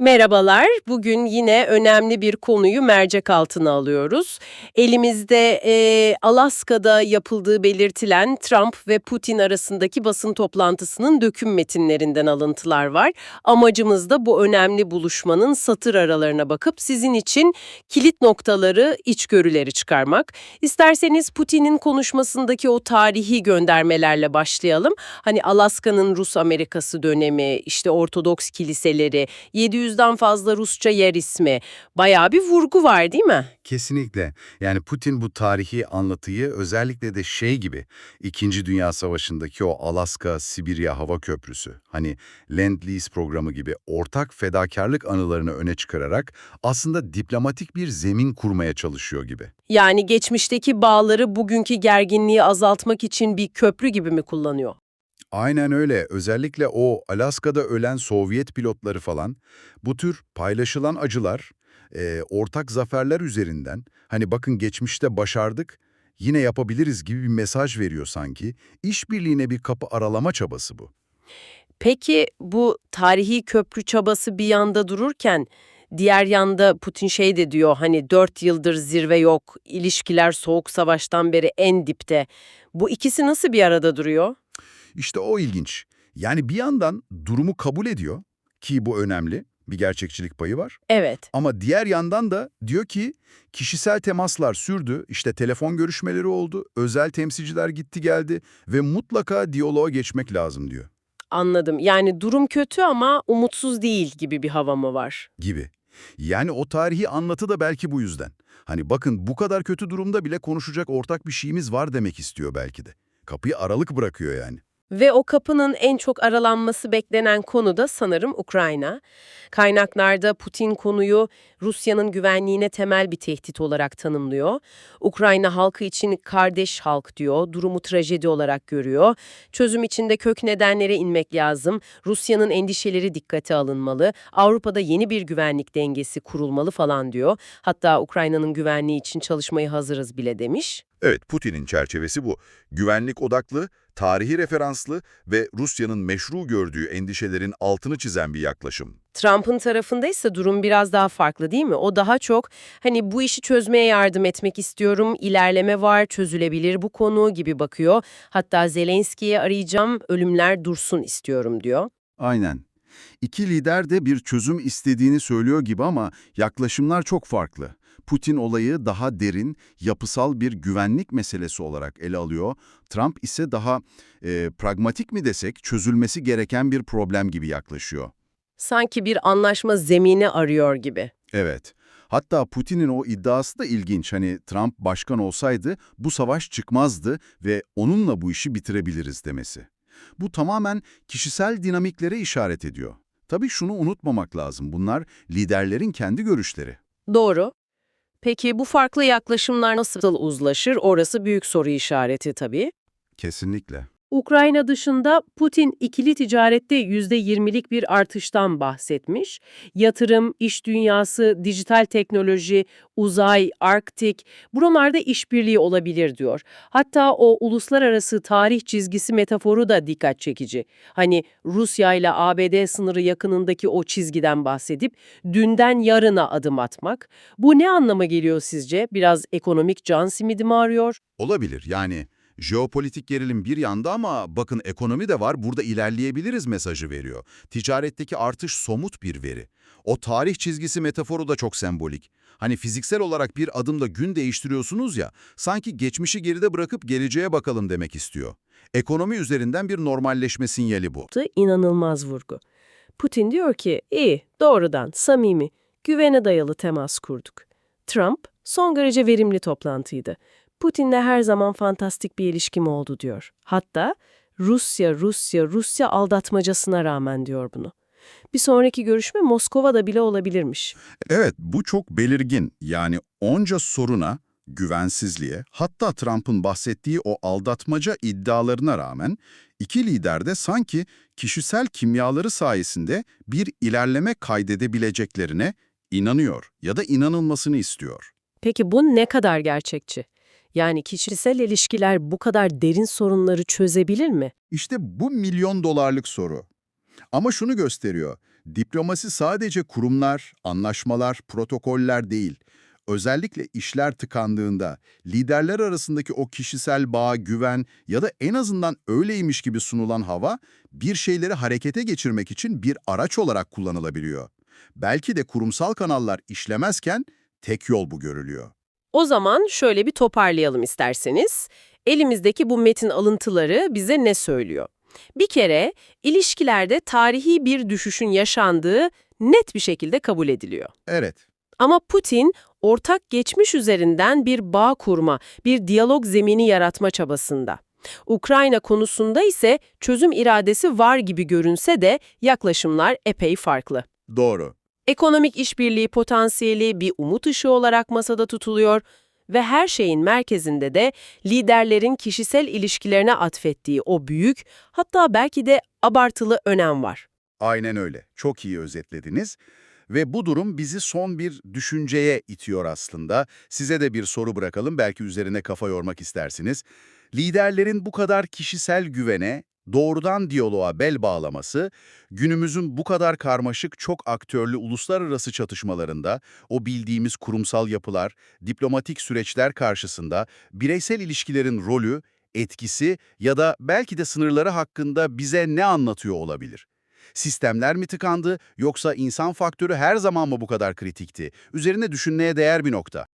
Merhabalar. Bugün yine önemli bir konuyu mercek altına alıyoruz. Elimizde e, Alaska'da yapıldığı belirtilen Trump ve Putin arasındaki basın toplantısının döküm metinlerinden alıntılar var. Amacımız da bu önemli buluşmanın satır aralarına bakıp sizin için kilit noktaları, içgörüleri çıkarmak. İsterseniz Putin'in konuşmasındaki o tarihi göndermelerle başlayalım. Hani Alaska'nın Rus Amerikası dönemi, işte Ortodoks kiliseleri, 700'den fazla Rusça yer ismi. Bayağı bir vurgu var değil mi? Kesinlikle. Yani Putin bu tarihi anlatıyı özellikle de şey gibi, İkinci Dünya Savaşı'ndaki o Alaska-Sibirya Hava Köprüsü, hani Lend-Lease programı gibi ortak fedakarlık anılarını öne çıkararak aslında diplomatik bir zemin kurmaya çalışıyor gibi. Yani geçmişteki bağları bugünkü gerginliği azaltmak için bir köprü gibi mi kullanıyor? Aynen öyle. Özellikle o Alaska'da ölen Sovyet pilotları falan, bu tür paylaşılan acılar, e, ortak zaferler üzerinden, hani bakın geçmişte başardık, yine yapabiliriz gibi bir mesaj veriyor sanki. İşbirliğine bir kapı aralama çabası bu. Peki bu tarihi köprü çabası bir yanda dururken diğer yanda Putin şey de diyor hani dört yıldır zirve yok, ilişkiler soğuk savaştan beri en dipte. Bu ikisi nasıl bir arada duruyor? İşte o ilginç. Yani bir yandan durumu kabul ediyor ki bu önemli, bir gerçekçilik payı var. Evet. Ama diğer yandan da diyor ki kişisel temaslar sürdü, işte telefon görüşmeleri oldu, özel temsilciler gitti geldi ve mutlaka diyaloğa geçmek lazım diyor Anladım. Yani durum kötü ama umutsuz değil gibi bir hava mı var? gibi. Yani o tarihi anlatı da belki bu yüzden. Hani bakın bu kadar kötü durumda bile konuşacak ortak bir şeyimiz var demek istiyor belki de. Kapıyı aralık bırakıyor yani. Ve o kapının en çok aralanması beklenen konu da sanırım Ukrayna. Kaynaklarda Putin konuyu Rusya'nın güvenliğine temel bir tehdit olarak tanımlıyor. Ukrayna halkı için kardeş halk diyor, durumu trajedi olarak görüyor. Çözüm için de kök nedenlere inmek lazım. Rusya'nın endişeleri dikkate alınmalı. Avrupa'da yeni bir güvenlik dengesi kurulmalı falan diyor. Hatta Ukrayna'nın güvenliği için çalışmayı hazırız bile demiş. Evet, Putin'in çerçevesi bu. Güvenlik odaklı, tarihi referanslı ve Rusya'nın meşru gördüğü endişelerin altını çizen bir yaklaşım. Trump'ın tarafındaysa durum biraz daha farklı değil mi? O daha çok hani bu işi çözmeye yardım etmek istiyorum, ilerleme var, çözülebilir bu konu gibi bakıyor. Hatta Zelenski'yi arayacağım, ölümler dursun istiyorum diyor. Aynen. İki lider de bir çözüm istediğini söylüyor gibi ama yaklaşımlar çok farklı. Putin olayı daha derin, yapısal bir güvenlik meselesi olarak ele alıyor. Trump ise daha e, pragmatik mi desek çözülmesi gereken bir problem gibi yaklaşıyor. Sanki bir anlaşma zemini arıyor gibi. Evet. Hatta Putin'in o iddiası da ilginç. Hani Trump başkan olsaydı bu savaş çıkmazdı ve onunla bu işi bitirebiliriz demesi. Bu tamamen kişisel dinamiklere işaret ediyor. Tabii şunu unutmamak lazım. Bunlar liderlerin kendi görüşleri. Doğru. Peki bu farklı yaklaşımlar nasıl uzlaşır? Orası büyük soru işareti tabii. Kesinlikle. Ukrayna dışında Putin ikili ticarette %20'lik bir artıştan bahsetmiş. Yatırım, iş dünyası, dijital teknoloji, uzay, Arktik buralarda işbirliği olabilir diyor. Hatta o uluslararası tarih çizgisi metaforu da dikkat çekici. Hani Rusya ile ABD sınırı yakınındaki o çizgiden bahsedip dünden yarına adım atmak. Bu ne anlama geliyor sizce? Biraz ekonomik can simidi mi arıyor? Olabilir yani jeopolitik gerilim bir yanda ama bakın ekonomi de var burada ilerleyebiliriz mesajı veriyor. Ticaretteki artış somut bir veri. O tarih çizgisi metaforu da çok sembolik. Hani fiziksel olarak bir adımda gün değiştiriyorsunuz ya, sanki geçmişi geride bırakıp geleceğe bakalım demek istiyor. Ekonomi üzerinden bir normalleşme sinyali bu. inanılmaz vurgu. Putin diyor ki, iyi, doğrudan, samimi, güvene dayalı temas kurduk. Trump, son derece verimli toplantıydı. Putin'le her zaman fantastik bir ilişkim oldu diyor. Hatta Rusya, Rusya, Rusya aldatmacasına rağmen diyor bunu. Bir sonraki görüşme Moskova'da bile olabilirmiş. Evet, bu çok belirgin. Yani onca soruna, güvensizliğe, hatta Trump'ın bahsettiği o aldatmaca iddialarına rağmen iki lider de sanki kişisel kimyaları sayesinde bir ilerleme kaydedebileceklerine inanıyor ya da inanılmasını istiyor. Peki bu ne kadar gerçekçi? Yani kişisel ilişkiler bu kadar derin sorunları çözebilir mi? İşte bu milyon dolarlık soru. Ama şunu gösteriyor, Diplomasi sadece kurumlar, anlaşmalar, protokoller değil. Özellikle işler tıkandığında liderler arasındaki o kişisel bağ, güven ya da en azından öyleymiş gibi sunulan hava bir şeyleri harekete geçirmek için bir araç olarak kullanılabiliyor. Belki de kurumsal kanallar işlemezken tek yol bu görülüyor. O zaman şöyle bir toparlayalım isterseniz. Elimizdeki bu metin alıntıları bize ne söylüyor? Bir kere ilişkilerde tarihi bir düşüşün yaşandığı net bir şekilde kabul ediliyor. Evet, Ama Putin ortak geçmiş üzerinden bir bağ kurma, bir diyalog zemini yaratma çabasında. Ukrayna konusunda ise çözüm iradesi var gibi görünse de yaklaşımlar epey farklı. doğru. Ekonomik işbirliği potansiyeli bir umut ışığı olarak masada tutuluyor ve her şeyin merkezinde de liderlerin kişisel ilişkilerine atfettiği o büyük, hatta belki de abartılı önem var. Aynen öyle. Çok iyi özetlediniz. Ve bu durum bizi son bir düşünceye itiyor aslında. Size de bir soru bırakalım, belki üzerine kafa yormak istersiniz. Liderlerin bu kadar kişisel güvene, doğrudan diyaloğa bel bağlaması, günümüzün bu kadar karmaşık, çok aktörlü uluslararası çatışmalarında, o bildiğimiz kurumsal yapılar, diplomatik süreçler karşısında bireysel ilişkilerin rolü, etkisi ya da belki de sınırları hakkında bize ne anlatıyor olabilir? Sistemler mi tıkandı yoksa insan faktörü her zaman mı bu kadar kritikti? Üzerine düşünmeye değer bir nokta.